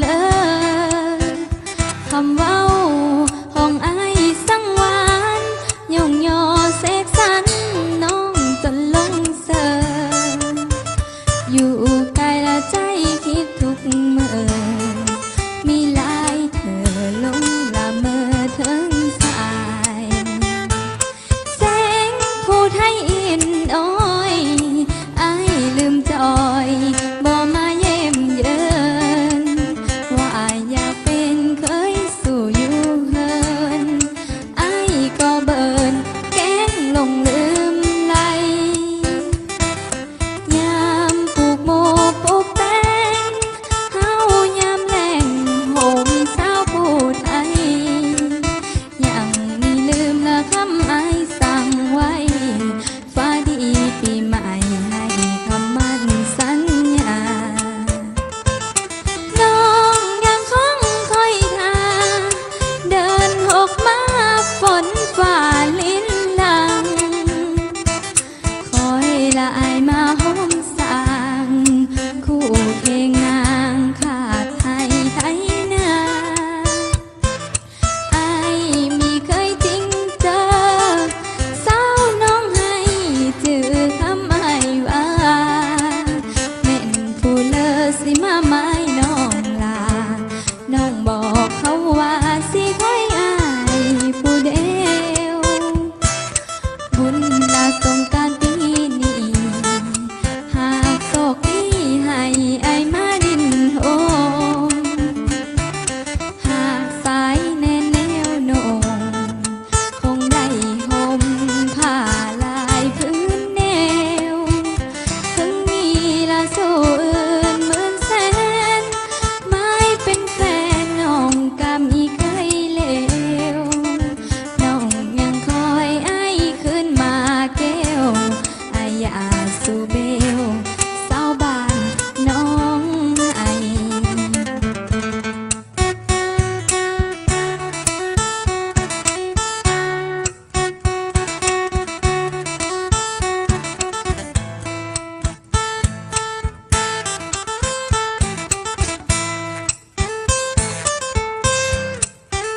เลยคำว่า นฝ่าลิ้นลังคอใหลายมาหอม know.